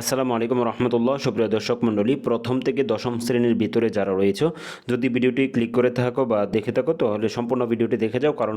আসসালামু আলাইকুম রহমতুল্লাহ। সুপ্রিয় দর্শক মণ্ডলী, প্রথম থেকে দশম শ্রেণির ভিতরে যারা রয়েছে, যদি ভিডিওটি ক্লিক করে থাকো বা দেখে থাকো, তাহলে সম্পূর্ণ ভিডিওটি দেখে যাও, কারণ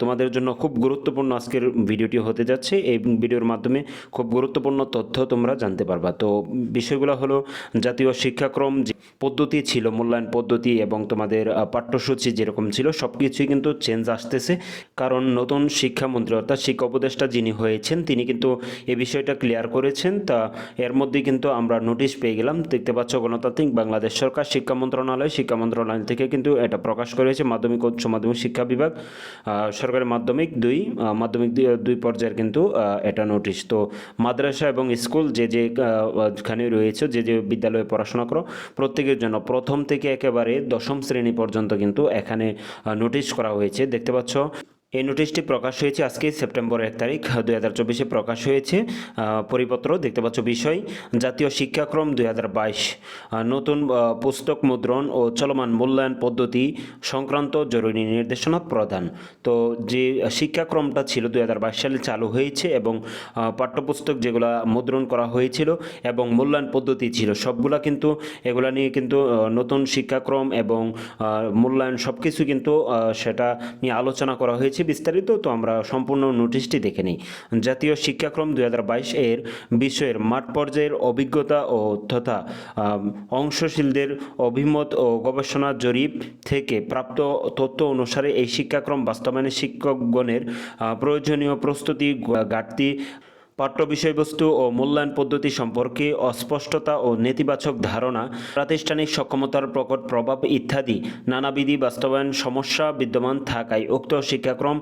তোমাদের জন্য খুব গুরুত্বপূর্ণ আজকের ভিডিওটি হতে যাচ্ছে। এই ভিডিওর মাধ্যমে খুব গুরুত্বপূর্ণ তথ্য তোমরা জানতে পারবা। তো বিষয়গুলো হলো, জাতীয় শিক্ষাক্রম যে পদ্ধতি ছিল, মূল্যায়ন পদ্ধতি এবং তোমাদের পাঠ্যসূচি যেরকম ছিল সব কিছুই কিন্তু চেঞ্জ আসতেছে। কারণ নতুন শিক্ষামন্ত্রী অর্থাৎ শিক্ষা উপদেষ্টা যিনি হয়েছেন, তিনি কিন্তু এ বিষয়টা ক্লিয়ার করেছেন। তা এর মধ্যে কিন্তু আমরা নোটিশ পেয়ে গেলাম। দেখতে পাচ্ছ গণতান্ত্রিক বাংলাদেশ সরকার শিক্ষা মন্ত্রণালয় শিক্ষা মন্ত্রণালয় থেকে কিন্তু এটা প্রকাশ করেছে মাধ্যমিক উচ্চ মাধ্যমিক শিক্ষা বিভাগ। সরকারি মাধ্যমিক দুই মাধ্যমিক দুই পর্যায়ের কিন্তু এটা নোটিশ তো মাদ্রাসা এবং স্কুল যে যে আহ, খানে রয়েছে যে যে বিদ্যালয়ে পড়াশোনা করো প্রত্যেকের জন্য প্রথম থেকে একেবারে দশম শ্রেণি পর্যন্ত কিন্তু এখানে নোটিশ করা হয়েছে। দেখতে পাচ্ছ এই নোটিশটি প্রকাশ হয়েছে আজকে সেপ্টেম্বর এক তারিখ, দুই হাজার চব্বিশে প্রকাশ হয়েছে। পরিপত্র, দেখতে পাচ্ছ বিষয়, জাতীয় শিক্ষাক্রম দুই হাজার বাইশ। নতুন পুস্তক মুদ্রণ ও চলমান মূল্যায়ন পদ্ধতি সংক্রান্ত জরুরি নির্দেশনা প্রদান। তো, যে শিক্ষাক্রমটা ছিল দুই হাজার বাইশ সালে চালু হয়েছে এবং পাঠ্যপুস্তক যেগুলো মুদ্রণ করা হয়েছিল এবং মূল্যায়ন পদ্ধতি ছিল, সবগুলা কিন্তু, এগুলা নিয়ে কিন্তু নতুন শিক্ষাক্রম এবং মূল্যায়ন সব কিছু কিন্তু সেটা নিয়ে আলোচনা করা হয়েছে। বিস্তারিত, তো আমরা সম্পূর্ণ নোটিশটি দেখে নিই। জাতীয় শিক্ষাক্রম দুই এর বিষয়ের মাঠ পর্যায়ের অভিজ্ঞতা ও তথা অংশশীলদের অভিমত ও গবেষণা জরিপ থেকে প্রাপ্ত তথ্য অনুসারে এই শিক্ষাক্রম বাস্তবায়নে শিক্ষকগণের প্রয়োজনীয় প্রস্তুতি ঘাটতি পাঠ্য বিষয়বস্তু ও মূল্যায়ন পদ্ধতি সম্পর্কে অস্পষ্টতা ও নেতিবাচক ধারণা, প্রাতিষ্ঠানিক সক্ষমতার প্রকট প্রভাব ইত্যাদি নানাবিধি বাস্তবায়ন সমস্যা বিদ্যমান থাকায় উক্ত শিক্ষাক্রম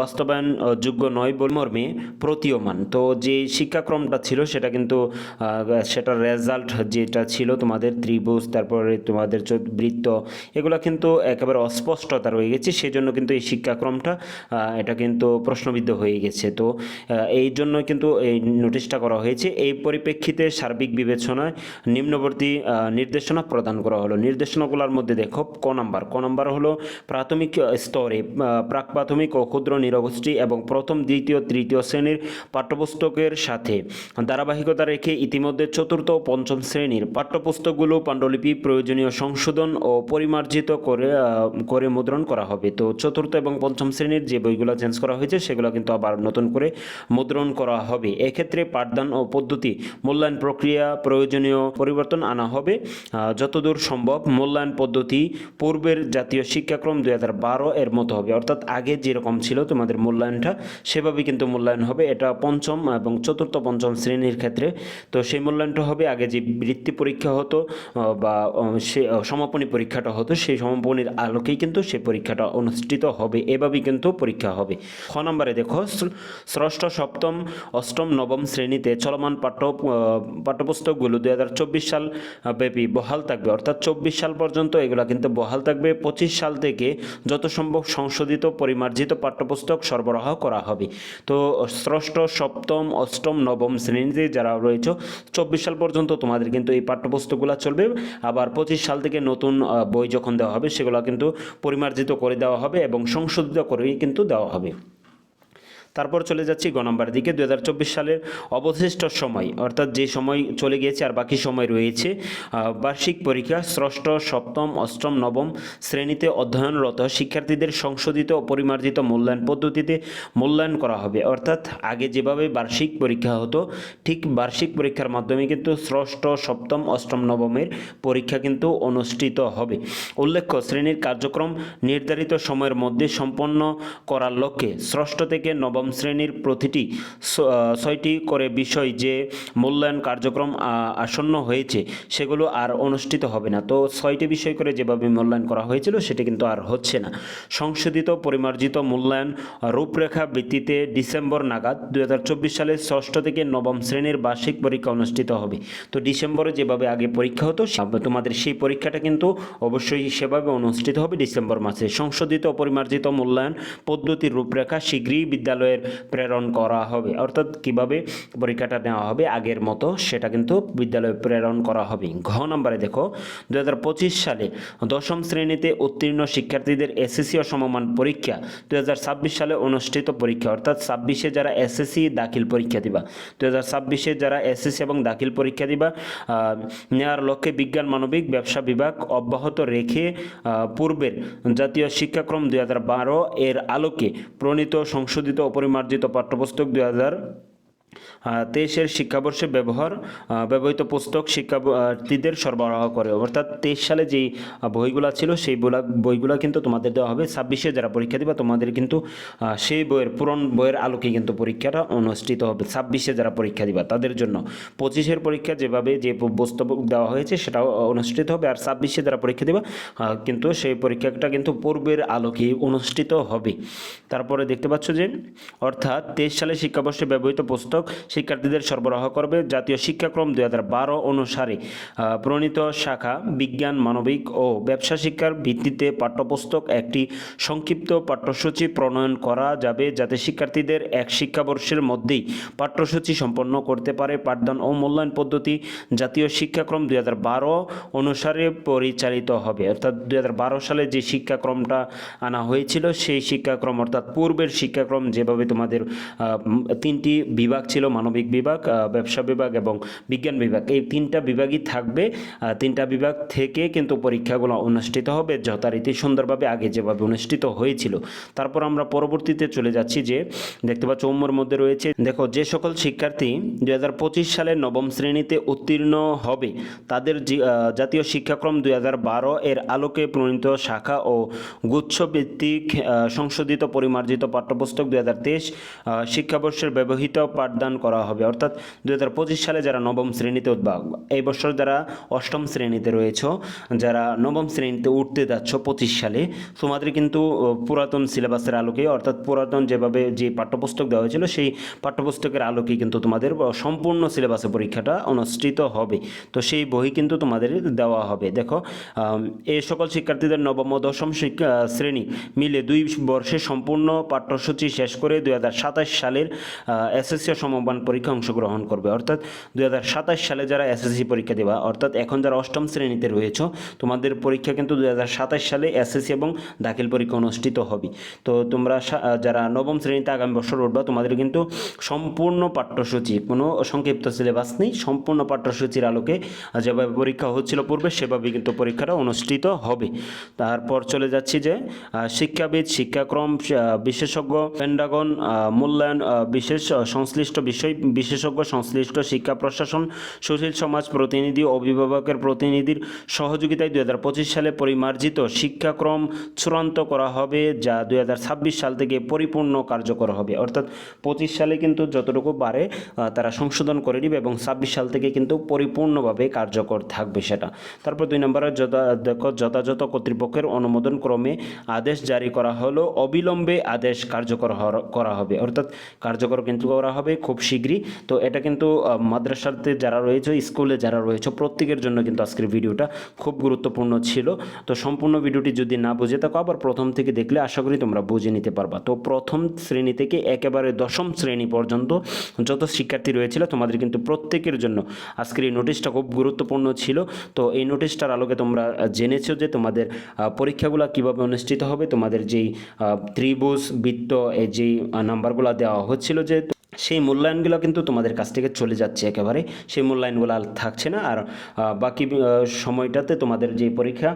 বাস্তবায়ন যোগ্য নয় বলে মর্মে প্রতীয়মান। তো যে শিক্ষাক্রমটা ছিল সেটা কিন্তু সেটার রেজাল্ট যেটা ছিল তোমাদের ত্রিভুজ, তারপরে তোমাদের বৃত্ত, এগুলো কিন্তু একেবারে অস্পষ্টতা রয়ে গেছে। সেই জন্য কিন্তু এই শিক্ষাক্রমটা এটা কিন্তু প্রশ্নবিদ্ধ হয়ে গেছে। তো এই জন্য কিন্তু এই নোটিশটা করা হয়েছে। এই পরিপ্রেক্ষিতে সার্বিক বিবেচনায় নিম্নবর্তী নির্দেশনা প্রদান করা হলো। নির্দেশনাগুলোর মধ্যে দেখো, ক নাম্বার। ক নাম্বার হলো প্রাথমিক স্তরে প্রাক প্রাথমিক ও ক্ষুদ্র নিরগোষ্ঠী এবং প্রথম, দ্বিতীয়, তৃতীয় শ্রেণির পাঠ্যপুস্তকের সাথে ধারাবাহিকতা রেখে ইতিমধ্যে চতুর্থ ও পঞ্চম শ্রেণির পাঠ্যপুস্তকগুলো পাণ্ডুলিপি, প্রয়োজনীয় সংশোধন ও পরিমার্জিত করে করে মুদ্রণ করা হবে। তো চতুর্থ এবং পঞ্চম শ্রেণির যে বইগুলো চেঞ্জ করা হয়েছে, সেগুলো কিন্তু আবার নতুন করে মুদ্রণ করা হবে এক্ষেত্রে পাঠদান ও পদ্ধতি মূল্যায়ন প্রক্রিয়া প্রয়োজনীয় পরিবর্তন আনা হবে। যতদূর সম্ভব মূল্যায়ন পদ্ধতি পূর্বের জাতীয় শিক্ষাক্রম দু হাজার বারো এর মতো হবে। অর্থাৎ আগে যেরকম ছিল তোমাদের মূল্যায়নটা, সেভাবেই কিন্তু মূল্যায়ন হবে। এটা পঞ্চম এবং চতুর্থ, পঞ্চম শ্রেণির ক্ষেত্রে। তো সেই মূল্যায়নটা হবে। আগে যে বৃত্তি পরীক্ষা হতো বা সে সমাপনী পরীক্ষাটা হতো, সেই সমাপনীর আলোকেই কিন্তু সেই পরীক্ষাটা অনুষ্ঠিত হবে। এভাবেই কিন্তু পরীক্ষা হবে। খ নম্বরে দেখো ষষ্ঠ সপ্তম অষ্টম, নবম শ্রেণীতে চলমান পাঠ্য পাঠ্যপুস্তকগুলো দুই হাজার চব্বিশ সাল ব্যাপী বহাল থাকবে। অর্থাৎ চব্বিশ সাল পর্যন্ত এগুলো কিন্তু বহাল থাকবে। পঁচিশ সাল থেকে যত সম্ভব সংশোধিত, পরিমার্জিত পাঠ্যপুস্তক সরবরাহ করা হবে। তো ষষ্ঠ, সপ্তম, অষ্টম, নবম শ্রেণীতে যারা রয়েছে, চব্বিশ সাল পর্যন্ত তোমাদের কিন্তু এই পাঠ্যপুস্তকগুলো চলবে। আবার পঁচিশ সাল থেকে নতুন বই যখন দেওয়া হবে, সেগুলো কিন্তু পরিমার্জিত করে দেওয়া হবে এবং সংশোধিত করেই কিন্তু দেওয়া হবে। তারপর চলে যাচ্ছি গ নম্বর দিকে দু হাজার চব্বিশ সালের অবশিষ্ট সময়, অর্থাৎ যে সময় চলে গিয়েছে আর বাকি সময় রয়েছে বার্ষিক পরীক্ষা, ষষ্ঠ, সপ্তম, অষ্টম, নবম শ্রেণীতে অধ্যয়নরত শিক্ষার্থীদের সংশোধিত পরিমার্জিত মূল্যায়ন পদ্ধতিতে মূল্যায়ন করা হবে। অর্থাৎ আগে যেভাবে বার্ষিক পরীক্ষা হতো, ঠিক বার্ষিক পরীক্ষার মাধ্যমে কিন্তু ষষ্ঠ, সপ্তম, অষ্টম, নবমের পরীক্ষা কিন্তু অনুষ্ঠিত হবে। উল্লেখ্য, শ্রেণির কার্যক্রম নির্ধারিত সময়ের মধ্যে সম্পন্ন করার লক্ষ্যে ষষ্ঠ থেকে নবম শ্রেণির প্রতিটি ছয়টি করে বিষয় যে মূল্যায়ন কার্যক্রম আসন্ন হয়েছে, সেগুলো আর অনুষ্ঠিত হবে না। তো ছয়টি বিষয় করে যেভাবে মূল্যায়ন করা হয়েছিল, সেটা কিন্তু আর হচ্ছে না। সংশোধিত পরিমার্জিত মূল্যায়ন রূপরেখা ভিত্তিতে ডিসেম্বর নাগাদ দু হাজার চব্বিশ সালের ষষ্ঠ থেকে নবম শ্রেণির বার্ষিক পরীক্ষা অনুষ্ঠিত হবে। তো ডিসেম্বরে যেভাবে আগে পরীক্ষা হতো তোমাদের সেই পরীক্ষাটা কিন্তু অবশ্যই সেভাবে অনুষ্ঠিত হবে ডিসেম্বর মাসে। সংশোধিত পরিমার্জিত মূল্যায়ন পদ্ধতির রূপরেখা শীঘ্রই বিদ্যালয়ের বিদ্যালয়ের প্রেরণ করা হবে? অর্থাৎ কীভাবে পরীক্ষাটা নেওয়া হবে? আগের মতো সেটা কিন্তু বিদ্যালয়ে প্রেরণ করা হবে। ঘ নম্বরে দেখো দুই হাজার পঁচিশ সালে দশম শ্রেণীতে উত্তীর্ণ শিক্ষার্থীদের এসএসসি ও সমমান পরীক্ষা। দু সালে অনুষ্ঠিত পরীক্ষা, অর্থাৎ ছাব্বিশে যারা এসএসসি দাখিল পরীক্ষা দিবা দু ছাব্বিশে যারা এসএসসি এবং দাখিল পরীক্ষা দিবা নেওয়ার লক্ষ্যে বিজ্ঞান, মানবিক, ব্যবসা বিভাগ অব্যাহত রেখে পূর্বের জাতীয় শিক্ষাক্রম দুই হাজার বারো এর আলোকে প্রণীত, সংশোধিত অপরিমার্জিত পাঠ্যপুস্তক দুই হাজার তেইশের শিক্ষাবর্ষে ব্যবহার ব্যবহৃত পুস্তক শিক্ষার্থীদের সরবরাহ করে। অর্থাৎ তেইশ সালে যেই বইগুলো ছিল, সেই বইগুলো কিন্তু তোমাদের দেওয়া হবে। ছাব্বিশে যারা পরীক্ষা দিবা, তোমাদের কিন্তু সেই বইয়ের, পুরন বইয়ের আলোকে কিন্তু পরীক্ষাটা অনুষ্ঠিত হবে। ছাব্বিশে যারা পরীক্ষা দিবা, তাদের জন্য। পঁচিশের পরীক্ষা যেভাবে যে পুস্তক দেওয়া হয়েছে, সেটাও অনুষ্ঠিত হবে। আর ছাব্বিশে যারা পরীক্ষা দিবা কিন্তু সেই পরীক্ষাটা কিন্তু পূর্বের আলোকে অনুষ্ঠিত হবে। তারপরে দেখতে পাচ্ছ যে, অর্থাৎ তেইশ সালে শিক্ষাবর্ষে ব্যবহৃত পুস্তক শিক্ষার্থীদের সরবরাহ করবে জাতীয় শিক্ষাক্রম দুই হাজার বারো অনুসারে। প্রণীত শাখা বিজ্ঞান, মানবিক ও ব্যবসা শিক্ষার ভিত্তিতে পাঠ্যপুস্তক একটি সংক্ষিপ্ত পাঠ্যসূচি প্রণয়ন করা যাবে যাতে শিক্ষার্থীদের এক শিক্ষাবর্ষের মধ্যেই পাঠ্যসূচি সম্পন্ন করতে পারে পাঠদান ও মূল্যায়ন পদ্ধতি। জাতীয় শিক্ষাক্রম দুই হাজার বারো অনুসারে পরিচালিত হবে। অর্থাৎ দুই হাজার বারো সালে যে শিক্ষাক্রমটা আনা হয়েছিল, সেই শিক্ষাক্রম অর্থাৎ পূর্বের শিক্ষাক্রম যেভাবে তোমাদের তিনটি বিভাগ ছিল মানবিক বিভাগ ব্যবসা বিভাগ এবং বিজ্ঞান বিভাগ। এই তিনটা বিভাগই থাকবে। তিনটা বিভাগ থেকে কিন্তু পরীক্ষাগুলো অনুষ্ঠিত হবে যথারীতি সুন্দরভাবে আগে যেভাবে অনুষ্ঠিত হয়েছিল। তারপর আমরা পরবর্তীতে চলে যাচ্ছি যে দেখতে পাচ্ছ উম্মর মধ্যে রয়েছে। দেখো, যে সকল শিক্ষার্থী দুই হাজার পঁচিশ সালের নবম শ্রেণীতে উত্তীর্ণ হবে, তাদের জাতীয় শিক্ষাক্রম দুই হাজার বারো এর আলোকে প্রণীত শাখা ও গুচ্ছভিত্তিক সংশোধিত পরিমার্জিত পাঠ্যপুস্তক দুই হাজার তেইশ শিক্ষাবর্ষের ব্যবহৃত পাঠদান করা হবে। অর্থাৎ দুই হাজার পঁচিশ সালে যারা নবম শ্রেণীতে উদ্ভাগ এই বছর যারা অষ্টম শ্রেণীতে রয়েছ, যারা নবম শ্রেণীতে উঠতে যাচ্ছ পঁচিশ সালে, তোমাদের কিন্তু পুরাতন সিলেবাসের আলোকে, অর্থাৎ পুরাতন যেভাবে যে পাঠ্যপুস্তক দেওয়া হয়েছিল, সেই পাঠ্যপুস্তকের আলোকে কিন্তু তোমাদের সম্পূর্ণ সিলেবাসে পরীক্ষাটা অনুষ্ঠিত হবে। তো সেই বই কিন্তু তোমাদের দেওয়া হবে। দেখো এই সকল শিক্ষার্থীদের নবম ও দশম শ্রেণি মিলে দুই বর্ষে সম্পূর্ণ পাঠ্যসূচি শেষ করে দুই হাজার সাতাশ সালের এসএসসি সমমান পরীক্ষা অংশগ্রহণ করবে। অর্থাৎ দুই হাজার সাতাশ সালে যারা এসএসসি পরীক্ষা দেবা অর্থাৎ এখন যারা অষ্টম শ্রেণীতে রয়েছে তোমাদের পরীক্ষা কিন্তু দুই হাজার সাতাশ সালে এসএসসি এবং দাখিল পরীক্ষা অনুষ্ঠিত হবে। তো তোমরা যারা নবম শ্রেণীতে আগামী বছর উঠবা তোমাদের কিন্তু সম্পূর্ণ পাঠ্যসূচি কোনো সংক্ষিপ্ত সিলেবাস নেই সম্পূর্ণ পাঠ্যসূচির আলোকে যেভাবে পরীক্ষা হচ্ছিল পূর্বে সেভাবে কিন্তু পরীক্ষাটা অনুষ্ঠিত হবে। তারপর চলে যাচ্ছি যে শিক্ষাবিদ শিক্ষাক্রম বিশেষজ্ঞ পেন্ডাগন মূল্যায়ন বিশেষ আহ, সংশ্লিষ্ট বিষয় বিশেষজ্ঞ সংশ্লিষ্ট শিক্ষা প্রশাসন সুশীল সমাজ প্রতিনিধি অভিভাবকের প্রতিনিধির সহযোগিতায় দুই হাজার পঁচিশ সালে পরিমার্জিত শিক্ষাক্রম চূড়ান্ত করা হবে যা দুই হাজার ছাব্বিশ সাল থেকে পরিপূর্ণ কার্যকর হবে। অর্থাৎ পঁচিশ সালে কিন্তু যতটুকু আহ, তারা সংশোধন করে নিবে এবং ছাব্বিশ সাল থেকে কিন্তু পরিপূর্ণভাবে কার্যকর থাকবে সেটা। তারপর দুই নম্বরে দেখো যথাযথ কর্তৃপক্ষের অনুমোদন ক্রমে আদেশ জারি করা হলো। অবিলম্বে আদেশ কার্যকর করা হবে। অর্থাৎ কার্যকর কিন্তু করা হবে। খুব শীঘ্রই। তো এটা কিন্তু মাদ্রাসাতে যারা রয়েছে, স্কুলে যারা রয়েছে, প্রত্যেকের জন্য কিন্তু আজকের ভিডিওটা খুব গুরুত্বপূর্ণ ছিল। তো সম্পূর্ণ ভিডিওটি যদি না বুঝে থাকো, আবার প্রথম থেকে দেখলে আশা করি তোমরা বুঝে নিতে পারবা। তো প্রথম শ্রেণি থেকে একেবারে দশম শ্রেণি পর্যন্ত যত শিক্ষার্থী রয়েছিল, তোমাদের কিন্তু প্রত্যেকের জন্য আজকের এই নোটিশটা খুব গুরুত্বপূর্ণ ছিল। তো এই নোটিশটার আলোকে তোমরা জেনেছো যে তোমাদের পরীক্ষাগুলো কীভাবে অনুষ্ঠিত হবে, তোমাদের যেই ত্রিভুজ, বৃত্ত, এই যেই নাম্বারগুলো দেওয়া হচ্ছিল যে সেই মূল্যায়নগুলো কিন্তু তোমাদের কাছ থেকে চলে যাচ্ছে একেবারে। সেই মূল্যায়নগুলো আর থাকছে না। আর বাকি সময়টাতে তোমাদের যে পরীক্ষা,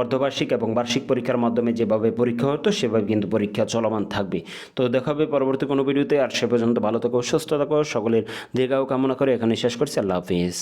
অর্ধবার্ষিক এবং বার্ষিক পরীক্ষার মাধ্যমে যেভাবে পরীক্ষা হতো, সেভাবে কিন্তু পরীক্ষা চলমান থাকবে। তো দেখা হবে পরবর্তী কোনো ভিডিওতে। আর সে পর্যন্ত ভালো থাকো, সুস্থ থাকো। সকলের দীর্ঘাও কামনা করে এখানে শেষ করছি। আল্লাহ হাফিজ।